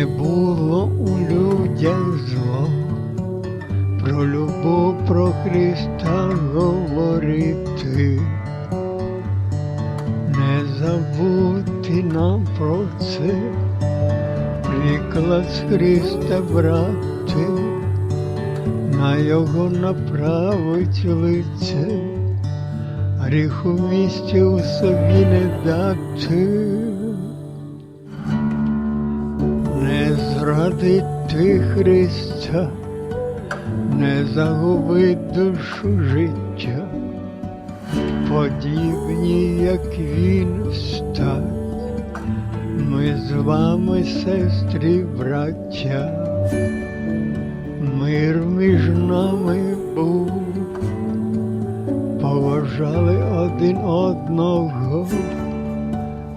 Не було у людях зло, про любов, про Христа говорити, не забути нам про це, приклад з Христа брати, на його направить лице, гріху місці у собі не дати. Зрадити Христа, не загубить душу життя, подібні, як він стать. Ми з вами, сестри, браття, мир між нами був, поважали один одного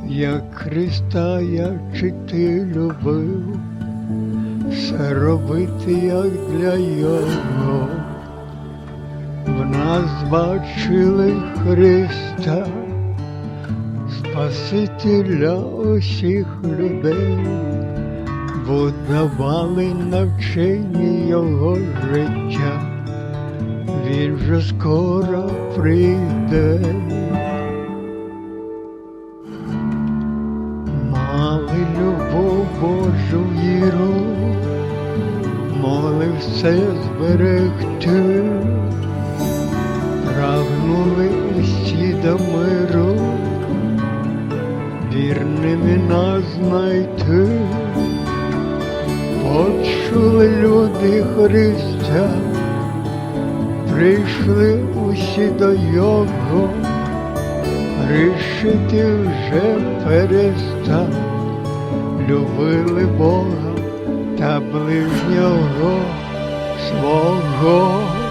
як Христа я чи ти любив, все робити, як для Його. В нас бачили Христа, Спасителя усіх людей, бо давали навчені Його життя, Він вже скоро прийде. Мали любов Божу все зберегти, прагнули усі до миру, вірними нас знайти, почули люди Христа, прийшли усі до Його. Грішити вже перестав, любили Бога та ближнього свого.